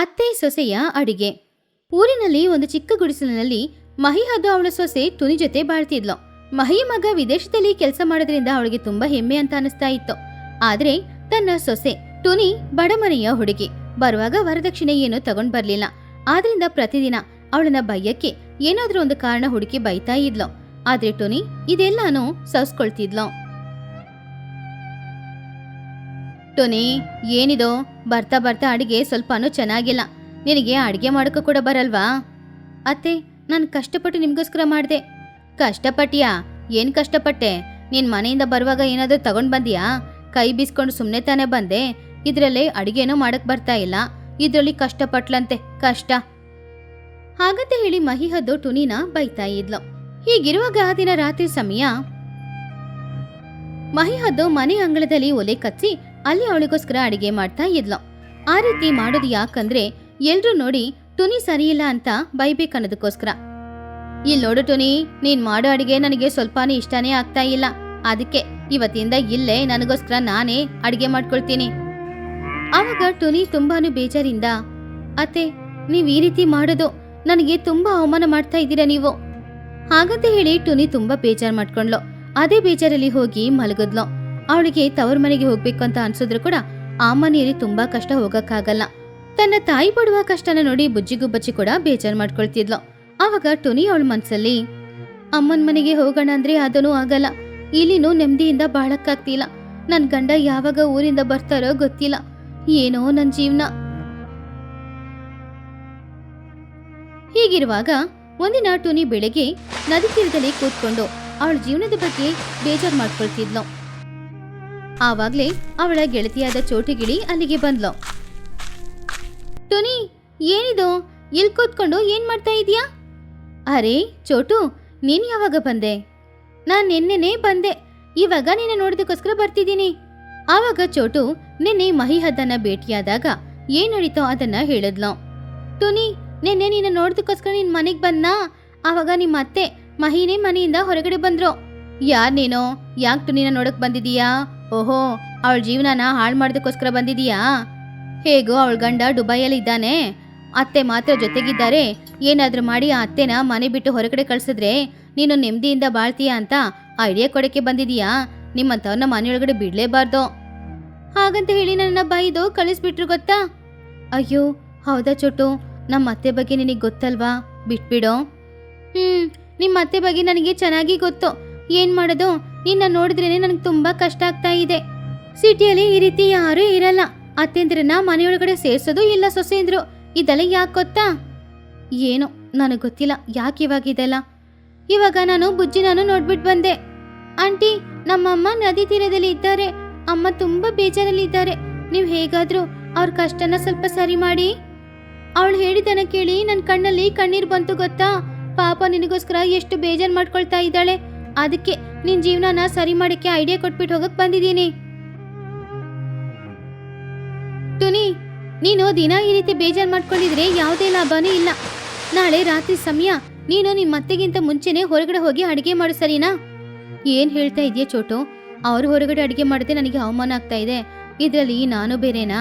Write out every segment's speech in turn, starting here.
ಅತ್ತೆ ಸೊಸೆಯ ಅಡಿಗೆ. ಊರಿನಲ್ಲಿ ಒಂದು ಚಿಕ್ಕ ಗುಡಿಸಲಿನಲ್ಲಿ ಮಹಿ ಹದ್ದು ಅವಳ ಸೊಸೆ ತುನಿ ಜೊತೆ ಬಾಳ್ತಿದ್ಲು. ಮಹಿ ಮಗ ವಿದೇಶದಲ್ಲಿ ಕೆಲಸ ಮಾಡೋದ್ರಿಂದ ಅವಳಿಗೆ ತುಂಬಾ ಹೆಮ್ಮೆ ಅಂತ ಅನಿಸ್ತಾ ಇತ್ತು. ಆದ್ರೆ ತನ್ನ ಸೊಸೆ ತುನಿ ಬಡಮನೆಯ ಹುಡುಗಿ. ಬರುವಾಗ ವರದಕ್ಷಿಣೆ ಏನೂ ತಗೊಂಡ್ ಬರ್ಲಿಲ್ಲ. ಆದ್ರಿಂದ ಪ್ರತಿದಿನ ಅವಳನ್ನ ಬಯ್ಯಕ್ಕೆ ಏನಾದ್ರೂ ಒಂದು ಕಾರಣ ಹುಡುಕಿ ಬೈತಾ ಇದ್ಲು. ಆದ್ರೆ ಟುನಿ ಇದೆಲ್ಲಾನು ಸವಸ್ಕೊಳ್ತಿದ್ಲು. ಟೊನಿ ಏನಿದು? ಬರ್ತಾ ಬರ್ತಾ ಅಡಿಗೆ ಸ್ವಲ್ಪನೂ ಚೆನ್ನಾಗಿಲ್ಲ. ನಿನಗೆ ಅಡಿಗೆ ಮಾಡೋಕ್ಕೂ ಕೂಡ ಬರಲ್ವಾ? ಅತ್ತೆ, ನಾನು ಕಷ್ಟಪಟ್ಟು ನಿಮಗೋಸ್ಕರ ಮಾಡಿದೆ. ಕಷ್ಟಪಟ್ಟಿಯಾ? ಏನು ಕಷ್ಟಪಟ್ಟೆ? ನೀನು ಮನೆಯಿಂದ ಬರುವಾಗ ಏನಾದರೂ ತಗೊಂಡು ಬಂದಿಯಾ? ಕೈ ಬೀಸ್ಕೊಂಡು ಸುಮ್ಮನೆ ತಾನೇ ಬಂದೆ. ಇದರಲ್ಲೇ ಅಡಿಗೆನೂ ಮಾಡಕ್ ಬರ್ತಾ ಇಲ್ಲ. ಇದರಲ್ಲಿ ಕಷ್ಟಪಟ್ಲಂತೆ ಕಷ್ಟ. ಹಾಗಂತ ಹೇಳಿ ಮಹಿಹದ್ದು ಟುನಿನ ಬೈತಾ ಇದ್ಲು. ಹೀಗಿರುವಾಗ ಆ ದಿನ ರಾತ್ರಿ ಸಮಯ. ಮಹಿಹದ್ದು ಮನೆ ಅಂಗಳದಲ್ಲಿ ಒಲೆ ಕಚ್ಚಿ ಅಲ್ಲಿ ಅವಳಿಗೋಸ್ಕರ ಅಡಿಗೆ ಮಾಡ್ತಾ ಇದ್ಲು. ಆ ರೀತಿ ಮಾಡೋದು ಯಾಕಂದ್ರೆ ಎಲ್ರು ನೋಡಿ ಟುನಿ ಸರಿಯಿಲ್ಲ ಅಂತ ಬೈಬೇಕನ್ನೋದಕ್ಕೋಸ್ಕರ ಇಲ್ಲಿ ನೋಡು ಟುನಿ, ನೀನ್ ಮಾಡೋ ಅಡಿಗೆ ನನಗೆ ಸ್ವಲ್ಪನೇ ಇಷ್ಟನೇ ಆಗ್ತಾ ಇಲ್ಲ. ಅದಕ್ಕೆ ಇವತ್ತಿಂದ ಇಲ್ಲೇ ನನಗೋಸ್ಕರ ನಾನೇ ಅಡಿಗೆ ಮಾಡ್ಕೊಳ್ತೀನಿ. ಆವಾಗ ಟುನಿ ತುಂಬಾನು ಬೇಜಾರಿಂದ, ಅತ್ತೆ, ನೀವ್ ಈ ರೀತಿ ಮಾಡೋದು ನನಗೆ ತುಂಬಾ ಅವಮಾನ ಮಾಡ್ತಾ ಇದ್ದೀರಾ ನೀವು? ಹಾಗಂತ ಹೇಳಿ ಟುನಿ ತುಂಬಾ ಬೇಜಾರ್ ಮಾಡ್ಕೊಂಡ್ಲು. ಅದೇ ಬೇಜಾರಲ್ಲಿ ಹೋಗಿ ಮಲಗದ್ಲು. ಅವಳಿಗೆ ತವರ್ ಮನೆಗೆ ಹೋಗ್ಬೇಕು ಅಂತ ಅನ್ಸಿದ್ರು ಕೂಡ ಆ ಮನೆಯಲ್ಲಿ ತುಂಬಾ ಕಷ್ಟ ಹೋಗಕ್ಕಾಗಲ್ಲ. ತನ್ನ ತಾಯಿ ಪಡುವ ಕಷ್ಟನ ನೋಡಿ ಬುಜ್ಜಿಗೂ ಬಚ್ಚಿ ಕೂಡ ಬೇಜಾರ್ ಮಾಡ್ಕೊಳ್ತಿದ್ಲು. ಆವಾಗ ಟುನಿ ಅವಳ ಮನ್ಸಲ್ಲಿ, ಅಮ್ಮನ ಮನೆಗೆ ಹೋಗೋಣ ಅಂದ್ರೆ ಅದನ್ನೂ ಆಗಲ್ಲ. ಇಲ್ಲಿನೂ ನೆಮ್ಮದಿಯಿಂದ ಬಾಳಕ್ಕಾಗ್ತಿಲ್ಲ. ನನ್ ಗಂಡ ಯಾವಾಗ ಊರಿಂದ ಬರ್ತಾರೋ ಗೊತ್ತಿಲ್ಲ. ಏನೋ ನನ್ ಜೀವನ. ಹೀಗಿರುವಾಗ ಒಂದಿನ ಟುನಿ ಬೆಳಗ್ಗೆ ನದಿ ತೀರದಲ್ಲಿ ಕೂತ್ಕೊಂಡು ಅವಳ ಜೀವನದ ಬಗ್ಗೆ ಬೇಜಾರ್ ಮಾಡ್ಕೊಳ್ತಿದ್ಲು. ಆವಾಗ್ಲೇ ಅವಳ ಗೆಳತಿಯಾದ ಚೋಟಿಗಿಳಿ ಅಲ್ಲಿಗೆ ಬಂದ್ಲು. ಟುನಿ, ಏನಿದು? ಎಲ್ಲಿ ಕೂತ್ಕೊಂಡು ಏನ್ ಮಾಡ್ತಾ ಇದೀಯಾ ಅರೆ, ಚೋಟು, ನೀನ್ ಯಾವಾಗ ಬಂದೆ? ನಾನು ನಿನ್ನೆನೆ ಬಂದೆ. ಇವಾಗ ನಿನ್ನ ನೋಡೋದಕ್ಕೋಸ್ಕರ ಬರ್ತಿದ್ದೀನಿ. ಆವಾಗ ಚೋಟು ನಿನ್ನೆ ಮಹಿಹದ್ದನ್ನ ಭೇಟಿಯಾದಾಗ ಏನ್ ನಡೀತೋ ಅದನ್ನ ಹೇಳಿದ್ಲು. ಟುನಿ, ನಿನ್ನೆ ನಿನ್ನ ನೋಡೋದಕ್ಕೋಸ್ಕರ ನಿನ್ ಮನೆಗೆ ಬಂದ್ನಾ? ಆವಾಗ ನಿಮ್ಮ ಅತ್ತೆ ಮಹಿನೇ ಮನೆಯಿಂದ ಹೊರಗಡೆ ಬಂದ್ರು. ಯಾರ್ ನೀನು? ಯಾಕೆ ಟುನಿನ ನೋಡಕ್ ಬಂದಿದೀಯಾ? ಓಹೋ, ಅವಳ ಜೀವನನ ಹಾಳು ಮಾಡೋದಕ್ಕೋಸ್ಕರ ಬಂದಿದೀಯಾ? ಹೇಗೋ ಅವಳ ಗಂಡ ದುಬೈಯಲ್ಲಿ ಇದ್ದಾನೆ. ಅತ್ತೆ ಮಾತ್ರ ಜೊತೆಗಿದ್ದಾರೆ. ಏನಾದರೂ ಮಾಡಿ ಆ ಅತ್ತೆನ ಮನೆ ಬಿಟ್ಟು ಹೊರಗಡೆ ಕಳ್ಸಿದ್ರೆ ನೀನು ನೆಮ್ಮದಿಯಿಂದ ಬಾಳ್ತೀಯಾ ಅಂತ ಐಡಿಯಾ ಕೊಡೋಕ್ಕೆ ಬಂದಿದೀಯಾ? ನಿಮ್ಮಂಥವ್ರನ್ನ ಮನೆಯೊಳಗಡೆ ಬಿಡಲೇಬಾರ್ದು. ಹಾಗಂತ ಹೇಳಿ ನನ್ನ ಬೈದು ಕಳಿಸ್ಬಿಟ್ರು ಗೊತ್ತಾ? ಅಯ್ಯೋ, ಹೌದಾ ಚೋಟು? ನಮ್ಮ ಅತ್ತೆ ಬಗ್ಗೆ ನಿನಗೆ ಗೊತ್ತಲ್ವಾ? ಬಿಟ್ಬಿಡೋ. ಹ್ಮ್, ನಿಮ್ಮ ಅತ್ತೆ ಬಗ್ಗೆ ನನಗೆ ಚೆನ್ನಾಗಿ ಗೊತ್ತು. ಏನು ಮಾಡೋದು? ನಿನ್ನ ನೋಡಿದ್ರೇನೆ ನನಗೆ ತುಂಬಾ ಕಷ್ಟ ಆಗ್ತಾ ಇದೆ. ಸಿಟಿಯಲ್ಲಿ ಈ ರೀತಿ ಯಾರೂ ಇರಲ್ಲ. ಅತ್ತೆಂದ್ರನ್ನ ಮನೆಯೊಳಗಡೆ ಸೇರ್ಸೋದು ಇಲ್ಲ ಸೊಸೆಂದ್ರು. ಇದೆಲ್ಲ ಯಾಕೆ ಗೊತ್ತಾ? ಏನೋ, ನನಗೆ ಗೊತ್ತಿಲ್ಲ ಯಾಕೆ ಇವಾಗ ಇದೆಲ್ಲ. ಇವಾಗ ನಾನು ಬುಜ್ಜಿ ನಾನು ನೋಡ್ಬಿಟ್ಟು ಬಂದೆ. ಆಂಟಿ, ನಮ್ಮಮ್ಮ ನದಿ ತೀರದಲ್ಲಿ ಇದ್ದಾರೆ. ಅಮ್ಮ ತುಂಬಾ ಬೇಜಾರಲ್ಲಿ ಇದ್ದಾರೆ. ನೀವು ಹೇಗಾದ್ರೂ ಅವ್ರ ಕಷ್ಟನ ಸ್ವಲ್ಪ ಸರಿ ಮಾಡಿ. ಅವಳು ಹೇಳಿದನ ಕೇಳಿ ನನ್ನ ಕಣ್ಣಲ್ಲಿ ಕಣ್ಣೀರ್ ಬಂತು ಗೊತ್ತಾ? ಪಾಪ ನಿನಗೋಸ್ಕರ ಎಷ್ಟು ಬೇಜಾರ್ ಮಾಡ್ಕೊಳ್ತಾ ಇದ್ದಾಳೆ. ಅದಕ್ಕೆ ನಿನ್ ಜೀವನನ ಸರಿ ಮಾಡಕ್ಕೆ ಐಡಿಯಾ ಕೊಟ್ಬಿಟ್ಟು ಹೋಗಕ್ ಬಂದಿದ್ದೀನಿ. ಟುನಿ ನೀನು ದಿನ ಈ ರೀತಿ ಬೇಜಾರ್ ಮಾಡ್ಕೊಂಡಿದ್ರೆ ಯಾವುದೇ ಲಾಭನೂ ಇಲ್ಲ. ನಾಳೆ ರಾತ್ರಿ ಸಮಯ, ನೀನು ನಿಮ್ಮ ಅತ್ತೆಗಿಂತ ಮುಂಚೆನೆ ಹೊರಗಡೆ ಹೋಗಿ ಅಡಿಗೆ ಮಾಡು ಸರಿನಾ? ಏನ್ ಹೇಳ್ತಾ ಇದೆಯಾ ಚೋಟು? ಅವ್ರು ಹೊರಗಡೆ ಅಡಿಗೆ ಮಾಡದೆ ನನಗೆ ಅವಮಾನ ಆಗ್ತಾ ಇದೆ. ಇದ್ರಲ್ಲಿ ನಾನು ಬೇರೆನಾ?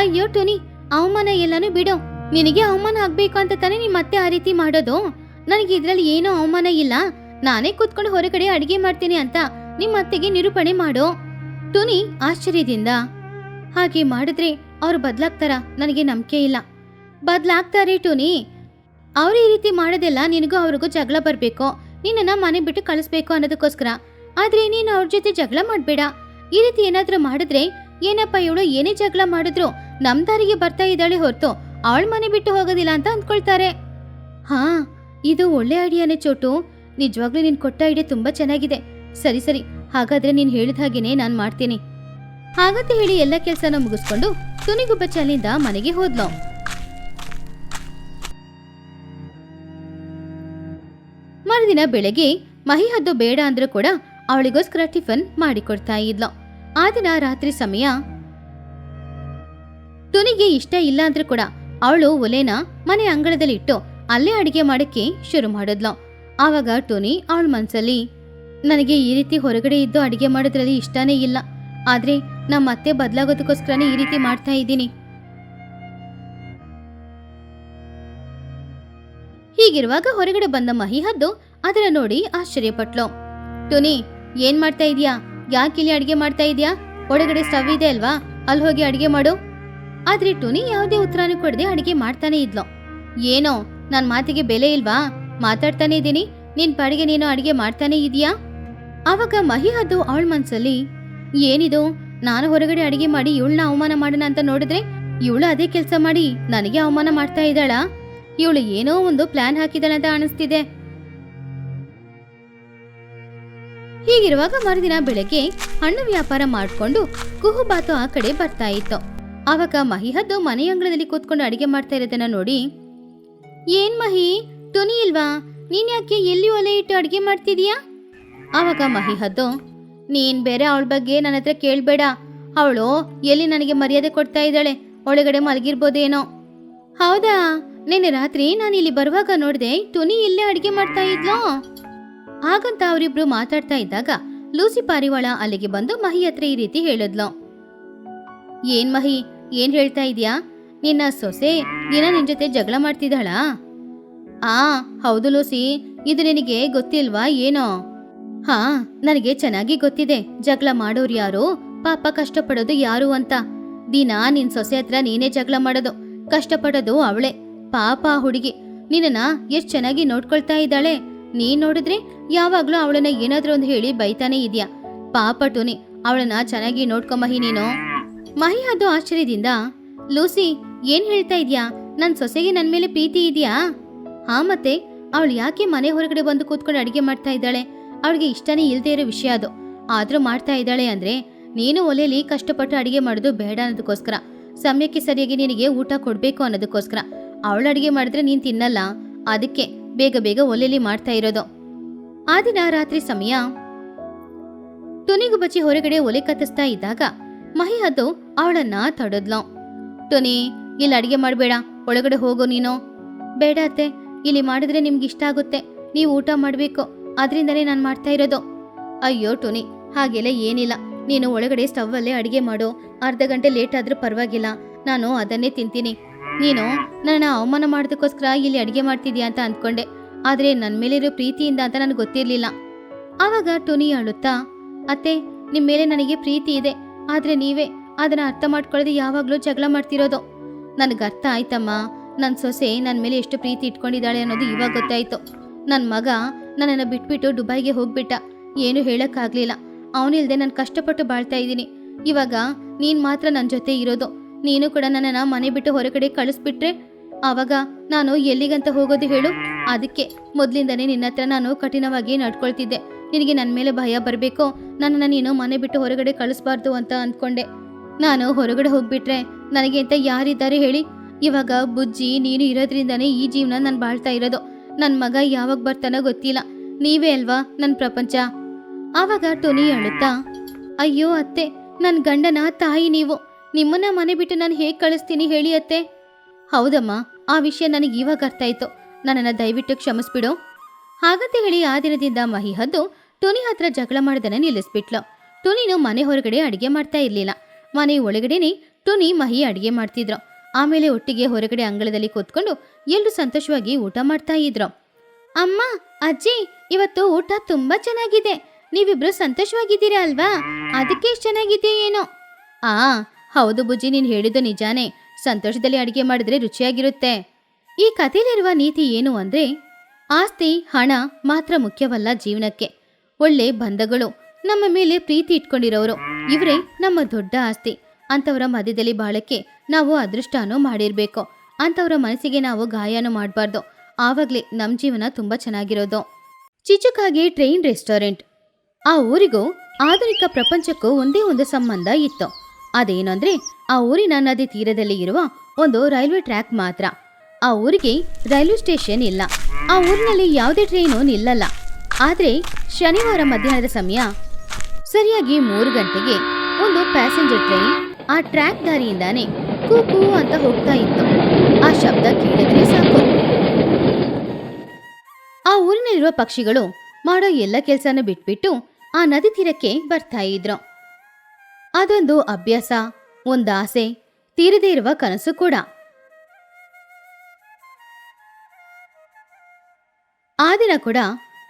ಅಯ್ಯೋ ಟೋನಿ ಅವಮಾನ ಎಲ್ಲಾನು ಬಿಡು. ನಿನಗೆ ಅವಮಾನ ಆಗ್ಬೇಕು ಅಂತ ತಾನೇ ನಿಮ್ಮ ಅತ್ತೆ ಆ ರೀತಿ ಮಾಡೋದು? ನನಗೆ ಇದ್ರಲ್ಲಿ ಏನೂ ಅವಮಾನ ಇಲ್ಲ. ನಾನೇ ಕೂತ್ಕೊಂಡು ಹೊರಗಡೆ ಅಡಿಗೆ ಮಾಡ್ತೀನಿ ಅಂತ ನಿಮ್ಮ ಅತ್ತೆಗೆ ನಿರೂಪಣೆ ಮಾಡೋ. ಟುನಿ ಆಶ್ಚರ್ಯದಿಂದ, ಹಾಗೆ ಮಾಡಿದ್ರೆ ಅವ್ರು ಬದ್ಲಾಗ್ತಾರ? ನನಗೆ ನಂಬಿಕೆ ಇಲ್ಲ. ಬದಲಾಗ್ತಾರೆ ಟುನಿ. ಅವ್ರು ಈ ರೀತಿ ಮಾಡೋದೆಲ್ಲ ನಿನಗೂ ಅವ್ರಿಗೂ ಜಗಳ ಬರಬೇಕು. ನಿನ್ನನ್ನು ಮನೆ ಬಿಟ್ಟು ಕಳಿಸ್ಬೇಕು ಅನ್ನೋದಕ್ಕೋಸ್ಕರ. ಆದ್ರೆ ನೀನು ಅವ್ರ ಜೊತೆ ಜಗಳ ಮಾಡಬೇಡ. ಈ ರೀತಿ ಏನಾದರೂ ಮಾಡಿದ್ರೆ ಏನಪ್ಪ ಇವಳು ಏನೇ ಜಗಳ ಮಾಡಿದ್ರು ನಮ್ ದಾರಿಗೆ ಬರ್ತಾ ಇದ್ದಾಳೆ ಹೊರತು ಅವಳ ಮನೆ ಬಿಟ್ಟು ಹೋಗೋದಿಲ್ಲ ಅಂತ ಅಂದ್ಕೊಳ್ತಾರೆ. ಹಾ, ಇದು ಒಳ್ಳೆ ಐಡಿಯಾನೇ ಚೋಟು. ನಿಜವಾಗ್ಲೂ ನೀನ್ ಕೊಟ್ಟ ಐಡಿಯಾ ತುಂಬಾ ಚೆನ್ನಾಗಿದೆ. ಸರಿ ಸರಿ. ಹಾಗಾದ್ರೆ ನೀನ್ ಹೇಳಿದ ಹಾಗೇನೆ ನಾನ್ ಮಾಡ್ತೀನಿ. ಹಾಗಂತ ಹೇಳಿ ಎಲ್ಲ ಕೆಲಸನ ಮುಗಿಸ್ಕೊಂಡು ತುನಿಗುಬ್ಬಚ್ಚ ಅಲ್ಲಿಂದ ಮನೆಗೆ ಹೋದ್ಲು. ಮರುದಿನ ಬೆಳಗ್ಗೆ ಮಹಿ ಹದ್ದು ಬೇಡ ಅಂದ್ರೂ ಕೂಡ ಅವಳಿಗೋಸ್ಕರ ಟಿಫನ್ ಮಾಡಿಕೊಡ್ತಾ ಇದ್ಲು. ಆ ದಿನ ರಾತ್ರಿ ಸಮಯ ತುನಿಗೆ ಇಷ್ಟ ಇಲ್ಲ ಅಂದ್ರೂ ಕೂಡ ಅವಳು ಒಲೆನ ಮನೆ ಅಂಗಳದಲ್ಲಿ ಇಟ್ಟು ಅಲ್ಲೇ ಅಡಿಗೆ ಮಾಡಕ್ಕೆ ಶುರು ಮಾಡಿದ್ಲು. ಆವಾಗ ಟೋನಿ ಅವಳ ಮನಸ್ಸಲ್ಲಿ ನನಗೆ ಈ ರೀತಿ ಹೊರಗಡೆ ಇದ್ದು ಅಡುಗೆ ಮಾಡೋದ್ರಲ್ಲಿ ಇಷ್ಟನೇ ಇಲ್ಲ. ಆದ್ರೆ ನಮ್ಮ ಮತ್ತೆ ಬದಲಾಗೋದಕ್ಕೋಸ್ಕರನೇ ಈ ರೀತಿ ಮಾಡ್ತಾ ಇದ್ದೀನಿ. ಹೀಗಿರುವಾಗ ಹೊರಗಡೆ ಬಂದ ಮಹಿ ಹದ್ದು ಅದರ ನೋಡಿ ಆಶ್ಚರ್ಯಪಟ್ಲು. ಟೋನಿ, ಏನ್ ಮಾಡ್ತಾ ಇದೀಯಾ ಯಾಕೆ ಇಲ್ಲಿ ಅಡಿಗೆ ಮಾಡ್ತಾ ಇದೀಯಾ ಒಳಗಡೆ ಸ್ಟವ್ ಇದೆ ಅಲ್ವಾ? ಅಲ್ಲಿ ಹೋಗಿ ಅಡಿಗೆ ಮಾಡು. ಆದ್ರೆ ಟೋನಿ ಯಾವುದೇ ಉತ್ತರನೂ ಕೊಡದೆ ಅಡಿಗೆ ಮಾಡ್ತಾನೆ ಇದ್ಲು. ಏನೋ ನನ್ನ ಮಾತಿಗೆ ಬೆಲೆ ಇಲ್ವಾ? ಮಾತಾಡ್ತಾನೆ ಇದ್ದೀನಿ. ನಿನ್ ಪಾಡಿಗೆ ನೀನು ಅಡಿಗೆ ಮಾಡ್ತಾನೆ ಇದೀಯಾ ಆವಾಗ ಮಹಿ ಹದ್ದು ಅವಳ ಮನ್ಸಲ್ಲಿ, ಏನಿದು? ನಾನು ಹೊರಗಡೆ ಅಡಿಗೆ ಮಾಡಿ ಇವಳನ್ನ ಅವಮಾನ ಮಾಡೋಣ ಅಂತ ನೋಡಿದ್ರೆ ಇವಳು ಅದೇ ಕೆಲಸ ಮಾಡಿ ನನಗೆ ಅವಮಾನ ಮಾಡ್ತಾ ಇದ್ದಾಳ? ಇವಳು ಏನೋ ಒಂದು ಪ್ಲಾನ್ ಹಾಕಿದಾಳಂತ ಅನಿಸ್ತಿದೆ. ಹೀಗಿರುವಾಗ ಮರುದಿನ ಬೆಳಗ್ಗೆ ಹಣ್ಣು ವ್ಯಾಪಾರ ಮಾಡ್ಕೊಂಡು ಕುಹುಬಾತು ಆ ಕಡೆ ಬರ್ತಾ ಇತ್ತು. ಆವಾಗ ಮಹಿಹದ್ದು ಮನೆಯಂಗಳದಲ್ಲಿ ಕೂತ್ಕೊಂಡು ಅಡಿಗೆ ಮಾಡ್ತಾ ಇರೋದನ್ನ ನೋಡಿ, ಏನ್ ಮಹಿ? ಟುನಿ ಇಲ್ವಾ? ನೀನ್ಯಾಕೆ ಎಲ್ಲಿ ಒಲೆ ಇಟ್ಟು ಅಡುಗೆ ಮಾಡ್ತಿದೀಯಾ? ಆವಾಗ ಮಹಿ ಹದ್ದು, ನೀನ್ ಬೇರೆ ಅವಳ ಬಗ್ಗೆ ನನ್ನ ಹತ್ರ ಕೇಳ್ಬೇಡ. ಅವಳು ಎಲ್ಲಿ ನನಗೆ ಮರ್ಯಾದೆ ಕೊಡ್ತಾ ಇದ್ದಾಳೆ? ಒಳಗಡೆ ಮಲಗಿರ್ಬೋದೇನೋ. ಹೌದಾ? ನಿನ್ನೆ ರಾತ್ರಿ ನಾನು ಇಲ್ಲಿ ಬರುವಾಗ ನೋಡಿದೆ ಟೋನಿ ಇಲ್ಲೇ ಅಡಿಗೆ ಮಾಡ್ತಾ ಇದ್ಲೋ? ಹಾಗಂತ ಅವರಿಬ್ರು ಮಾತಾಡ್ತಾ ಇದ್ದಾಗ ಲೂಸಿ ಪಾರಿವಾಳ ಅಲ್ಲಿಗೆ ಬಂದು ಮಹಿ ಹತ್ರ ಈ ರೀತಿ ಹೇಳಿದ್ಲು. ಏನ್ ಮಹಿ? ಏನ್ ಹೇಳ್ತಾ ಇದೀಯಾ? ನಿನ್ನ ಸೊಸೆ ದಿನ ನಿನ್ ಜೊತೆ ಜಗಳ ಮಾಡ್ತಿದ್ದಾಳಾ? ಆ, ಹೌದು ಲೂಸಿ. ಇದು ನಿನಗೆ ಗೊತ್ತಿಲ್ವಾ ಏನೋ? ಹಾ, ನನಗೆ ಚೆನ್ನಾಗಿ ಗೊತ್ತಿದೆ. ಜಗಳ ಮಾಡೋರು ಯಾರು? ಪಾಪ ಕಷ್ಟಪಡೋದು ಯಾರು ಅಂತ. ದಿನ ನಿನ್ ಸೊಸೆ ಹತ್ರ ನೀನೇ ಜಗಳ ಮಾಡೋದು. ಕಷ್ಟಪಡೋದು ಅವಳೆ. ಪಾಪ ಹುಡುಗಿ. ನಿನ್ನ ಎಷ್ಟ್ ಚೆನ್ನಾಗಿ ನೋಡ್ಕೊಳ್ತಾ ಇದ್ದಾಳೆ. ನೀನ್ ನೋಡಿದ್ರೆ ಯಾವಾಗ್ಲೂ ಅವಳನ್ನ ಏನಾದ್ರೂ ಒಂದು ಹೇಳಿ ಬೈತಾನೆ ಇದೆಯಾ. ಪಾಪ ಟುನಿ, ಅವಳನ್ನ ಚೆನ್ನಾಗಿ ನೋಡ್ಕೊ ಮಹಿ ನೀನು. ಮಹಿ ಅದು ಆಶ್ಚರ್ಯದಿಂದ, ಲೂಸಿ, ಏನ್ ಹೇಳ್ತಾ ಇದ್ಯಾ? ನನ್ ಸೊಸೆಗೆ ನನ್ ಮೇಲೆ ಪ್ರೀತಿ ಇದೆಯಾ? ಹಾ ಮತ್ತೆ ಅವಳು ಯಾಕೆ ಮನೆ ಹೊರಗಡೆ ಬಂದು ಕೂತ್ಕೊಂಡು ಅಡಿಗೆ ಮಾಡ್ತಾ ಇದ್ದಾಳೆ? ಅವಳಿಗೆ ಇಷ್ಟನೇ ಇಲ್ದೇ ಇರೋ ವಿಷಯ ಅದು. ಆದ್ರೂ ಮಾಡ್ತಾ ಇದ್ದಾಳೆ ಅಂದ್ರೆ ನೀನು ಒಲೆಯಲ್ಲಿ ಕಷ್ಟಪಟ್ಟು ಅಡಿಗೆ ಮಾಡೋದು ಬೇಡ ಅನ್ನೋದಕ್ಕೋಸ್ಕರ. ಸಮಯಕ್ಕೆ ಸರಿಯಾಗಿ ನಿನಗೆ ಊಟ ಕೊಡಬೇಕು ಅನ್ನೋದಕ್ಕೋಸ್ಕರ. ಅವಳು ಅಡಿಗೆ ಮಾಡಿದ್ರೆ ನೀನ್ ತಿನ್ನಲ್ಲ. ಅದಕ್ಕೆ ಬೇಗ ಬೇಗ ಒಲೆಯಲ್ಲಿ ಮಾಡ್ತಾ ಇರೋದು. ಆ ದಿನ ರಾತ್ರಿ ಸಮಯ ಟೊನಿಗು ಬಚ್ಚಿ ಹೊರಗಡೆ ಒಲೆ ಕತ್ತಿಸ್ತಾ ಇದ್ದಾಗ ಮಹಿ ಅದು ಅವಳನ್ನ ತಡದ್ಲು. ಟೊನಿ ಇಲ್ಲಿ ಅಡಿಗೆ ಮಾಡಬೇಡ. ಒಳಗಡೆ ಹೋಗೋ ನೀನು. ಬೇಡ ಅತ್ತೆ. ಇಲ್ಲಿ ಮಾಡಿದ್ರೆ ನಿಮ್ಗೆ ಇಷ್ಟ ಆಗುತ್ತೆ. ನೀವು ಊಟ ಮಾಡಬೇಕು. ಅದರಿಂದನೇ ನಾನು ಮಾಡ್ತಾ ಇರೋದು. ಅಯ್ಯೋ ಟುನಿ, ಹಾಗೆಲ್ಲ ಏನಿಲ್ಲ. ನೀನು ಒಳಗಡೆ ಸ್ಟವ್ವಲ್ಲೇ ಅಡುಗೆ ಮಾಡು. ಅರ್ಧ ಗಂಟೆ ಲೇಟ್ ಆದ್ರೂ ಪರವಾಗಿಲ್ಲ. ನಾನು ಅದನ್ನೇ ತಿಂತೀನಿ. ನೀನು ನನ್ನ ಅವಮಾನ ಮಾಡೋದಕ್ಕೋಸ್ಕರ ಇಲ್ಲಿ ಅಡುಗೆ ಮಾಡ್ತಿದ್ಯಾ ಅಂತ ಅಂದ್ಕೊಂಡೆ. ಆದ್ರೆ ನನ್ನ ಮೇಲಿರೋ ಪ್ರೀತಿಯಿಂದ ಅಂತ ನನಗೆ ಗೊತ್ತಿರಲಿಲ್ಲ. ಆವಾಗ ಟುನಿ ಅಳುತ್ತಾ, ಅತ್ತೆ ನಿಮ್ಮ ಮೇಲೆ ನನಗೆ ಪ್ರೀತಿ ಇದೆ. ಆದ್ರೆ ನೀವೇ ಅದನ್ನ ಅರ್ಥ ಮಾಡ್ಕೊಳ್ಳದೆ ಯಾವಾಗಲೂ ಜಗಳ ಮಾಡ್ತಿರೋದು. ನನಗೆ ಅರ್ಥ ಆಯ್ತಮ್ಮ. ನನ್ನ ಸೊಸೆ ನನ್ನ ಮೇಲೆ ಎಷ್ಟು ಪ್ರೀತಿ ಇಟ್ಕೊಂಡಿದ್ದಾಳೆ ಅನ್ನೋದು ಇವಾಗ ಗೊತ್ತಾಯ್ತು. ನನ್ನ ಮಗ ನನ್ನನ್ನು ಬಿಟ್ಬಿಟ್ಟು ದುಬೈಗೆ ಹೋಗ್ಬಿಟ್ಟ. ಏನು ಹೇಳೋಕ್ಕಾಗಲಿಲ್ಲ. ಅವನಿಲ್ದೆ ನಾನು ಕಷ್ಟಪಟ್ಟು ಬಾಳ್ತಾ ಇದ್ದೀನಿ. ಇವಾಗ ನೀನು ಮಾತ್ರ ನನ್ನ ಜೊತೆ ಇರೋದು. ನೀನು ಕೂಡ ನನ್ನನ್ನು ಮನೆ ಬಿಟ್ಟು ಹೊರಗಡೆ ಕಳಿಸ್ಬಿಟ್ರೆ? ಆವಾಗ ನಾನು ಎಲ್ಲಿಗಂತ ಹೋಗೋದು ಹೇಳು? ಅದಕ್ಕೆ ಮೊದಲಿಂದನೇ ನಿನ್ನ ಹತ್ರ ನಾನು ಕಠಿಣವಾಗಿ ನಡ್ಕೊಳ್ತಿದ್ದೆ. ನಿನಗೆ ನನ್ನ ಮೇಲೆ ಭಯ ಬರಬೇಕು? ನನ್ನನ್ನು ನೀನು ಮನೆ ಬಿಟ್ಟು ಹೊರಗಡೆ ಕಳಿಸ್ಬಾರ್ದು ಅಂತ ಅಂದ್ಕೊಂಡೆ. ನಾನು ಹೊರಗಡೆ ಹೋಗ್ಬಿಟ್ರೆ ನನಗೆ ಅಂತ ಯಾರಿದ್ದಾರೆ ಹೇಳಿ? ಇವಾಗ ಬುಜ್ಜಿ, ನೀನು ಇರೋದ್ರಿಂದನೇ ಈ ಜೀವನ ನಾನು ಬಾಳ್ತಾ ಇರೋದು. ನನ್ನ ಮಗ ಯಾವಾಗ ಬರ್ತಾನೋ ಗೊತ್ತಿಲ್ಲ. ನೀವೇ ಅಲ್ವಾ ನನ್ನ ಪ್ರಪಂಚ? ಆವಾಗ ಟೊನಿ ಅಳುತ್ತಾ, ಅಯ್ಯೋ ಅತ್ತೆ ನನ್ನ ಗಂಡನ ತಾಯಿ ನೀವು. ನಿಮ್ಮನ್ನ ಮನೆ ಬಿಟ್ಟು ನಾನು ಹೇಗೆ ಕಳಿಸ್ತೀನಿ ಹೇಳಿ ಅತ್ತೆ? ಹೌದಮ್ಮ, ಆ ವಿಷಯ ನನಗೆ ಇವಾಗ ಅರ್ಥ ಆಯ್ತು ನನ್ನನ್ನು ದಯವಿಟ್ಟು ಕ್ಷಮಿಸ್ಬಿಡು. ಹಾಗಂತ ಹೇಳಿ ಆ ದಿನದಿಂದ ಮಹಿ ಹದ್ದು ಟೊನಿ ಹತ್ರ ಜಗಳ ಮಾಡೋದನ್ನ ನಿಲ್ಲಿಸ್ಬಿಟ್ಲು. ಟೊನಿನು ಮನೆ ಹೊರಗಡೆ ಅಡಿಗೆ ಮಾಡ್ತಾ ಇರ್ಲಿಲ್ಲ. ಮನೆ ಒಳಗಡೆನೆ ಟೊನಿ ಮಹಿ ಅಡಿಗೆ ಮಾಡ್ತಿದ್ರು. ಆಮೇಲೆ ಒಟ್ಟಿಗೆ ಹೊರಗಡೆ ಅಂಗಳದಲ್ಲಿ ಕೂತ್ಕೊಂಡು ಎಲ್ಲರೂ ಸಂತೋಷವಾಗಿ ಊಟ ಮಾಡ್ತಾ ಇದ್ರು. ಅಮ್ಮ, ಅಜ್ಜಿ, ಇವತ್ತು ಊಟ ತುಂಬಾ ಚೆನ್ನಾಗಿದೆ. ನೀವಿಬ್ರು ಸಂತೋಷವಾಗಿದ್ದೀರಾ ಅಲ್ವಾ? ಅದಕ್ಕೆ ಚೆನ್ನಾಗಿದೆ ಏನೋ? ಆ, ಹೌದು ಬುಜ್ಜಿ, ನೀನು ಹೇಳಿದ್ದು ನಿಜಾನೇ. ಸಂತೋಷದಲ್ಲಿ ಅಡಿಗೆ ಮಾಡಿದ್ರೆ ರುಚಿಯಾಗಿರುತ್ತೆ. ಈ ಕಥೆಯಲ್ಲಿರುವ ನೀತಿ ಏನು ಅಂದ್ರೆ, ಆಸ್ತಿ, ಹಣ ಮಾತ್ರ ಮುಖ್ಯವಲ್ಲ ಜೀವನಕ್ಕೆ. ಒಳ್ಳೆ ಬಂಧಗಳು ನಮ್ಮ ಮೇಲೆ ಪ್ರೀತಿ ಇಟ್ಕೊಂಡಿರೋರು. ಇವರೇ ನಮ್ಮ ದೊಡ್ಡ ಆಸ್ತಿ. ಅಂತವರ ಮಧ್ಯದಲ್ಲಿ ಬಾಳಕ್ಕೆ ನಾವು ಅದೃಷ್ಟನೂ ಮಾಡಿರಬೇಕು. ಅಂಥವ್ರ ಮನಸ್ಸಿಗೆ ನಾವು ಗಾಯನೂ ಮಾಡಬಾರ್ದು. ಆವಾಗಲೇ ನಮ್ಮ ಜೀವನ ತುಂಬ ಚೆನ್ನಾಗಿರೋದು. ಚಿಚುಕಾಗೆ ಟ್ರೈನ್ ರೆಸ್ಟೋರೆಂಟ್. ಆ ಊರಿಗೂ ಆಧುನಿಕ ಪ್ರಪಂಚಕ್ಕೂ ಒಂದೇ ಒಂದು ಸಂಬಂಧ ಇತ್ತು. ಅದೇನಂದ್ರೆ, ಆ ಊರಿನ ನದಿ ತೀರದಲ್ಲಿ ಇರುವ ಒಂದು ರೈಲ್ವೆ ಟ್ರ್ಯಾಕ್ ಮಾತ್ರ. ಆ ಊರಿಗೆ ರೈಲ್ವೆ ಸ್ಟೇಷನ್ ಇಲ್ಲ. ಆ ಊರಿನಲ್ಲಿ ಯಾವುದೇ ಟ್ರೈನು ನಿಲ್ಲಲ್ಲ. ಆದ್ರೆ ಶನಿವಾರ ಮಧ್ಯಾಹ್ನದ ಸಮಯ ಸರಿಯಾಗಿ ಮೂರು ಗಂಟೆಗೆ ಒಂದು ಪ್ಯಾಸೆಂಜರ್ ಟ್ರೈನ್ ಆ ಟ್ರ್ಯಾಕ್ ದಾರಿಯಿಂದಾನೇ ಕೂಕು ಅಂತ ಹೋಗ್ತಾ ಇತ್ತು. ಆ ಶಬ್ದ ಕೇಳಿದ್ರೆ ಸಾಕು. ಆ ಊರಿನಲ್ಲಿರುವ ಪಕ್ಷಿಗಳು ಮಾಡೋ ಎಲ್ಲ ಕೆಲಸನ ಬಿಟ್ಬಿಟ್ಟು ಆ ನದಿ ತೀರಕ್ಕೆ ಬರ್ತಾ ಇದ್ರು. ಅದೊಂದು ಅಭ್ಯಾಸ, ಒಂದು ಆಸೆ, ತೀರದೇ ಇರುವ ಕನಸು ಕೂಡ. ಒಂದಿನ ಕೂಡ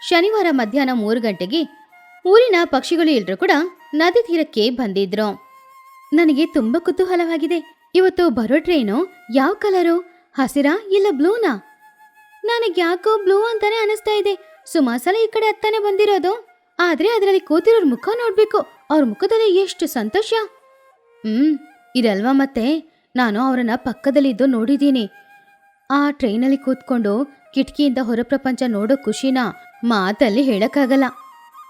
ಶನಿವಾರ ಮಧ್ಯಾಹ್ನ ಮೂರು ಗಂಟೆಗೆ ಊರಿನ ಪಕ್ಷಿಗಳು ಎಲ್ಲರೂ ಕೂಡ ನದಿ ತೀರಕ್ಕೆ ಬಂದಿದ್ರು. ನನಗೆ ತುಂಬಾ ಕುತೂಹಲವಾಗಿದೆ. ಇವತ್ತು ಬರೋ ಟ್ರೈನು ಯಾವ ಕಲರು? ಹಸಿರಾ ಇಲ್ಲ ಬ್ಲೂನಾ? ನನಗೆ ಯಾಕೋ ಬ್ಲೂ ಅಂತಾನೆ ಅನಿಸ್ತಾ ಇದೆ. ಸುಮಾರು ಸಲ ಈ ಕಡೆ ಹತ್ತಾನೆ ಬಂದಿರೋದು. ಆದ್ರೆ ಅದರಲ್ಲಿ ಕೂತಿರೋರ್ ಮುಖ ನೋಡ್ಬೇಕು. ಅವ್ರ ಮುಖದಲ್ಲಿ ಎಷ್ಟು ಸಂತೋಷ. ಹ್ಮ್, ಇರಲ್ವಾ ಮತ್ತೆ? ನಾನು ಅವರನ್ನ ಪಕ್ಕದಲ್ಲಿದ್ದು ನೋಡಿದ್ದೀನಿ. ಆ ಟ್ರೈನಲ್ಲಿ ಕೂತ್ಕೊಂಡು ಕಿಟಕಿಯಿಂದ ಹೊರ ಪ್ರಪಂಚ ನೋಡೋ ಖುಷಿನ ಮಾತಲ್ಲಿ ಹೇಳಕ್ಕಾಗಲ್ಲ.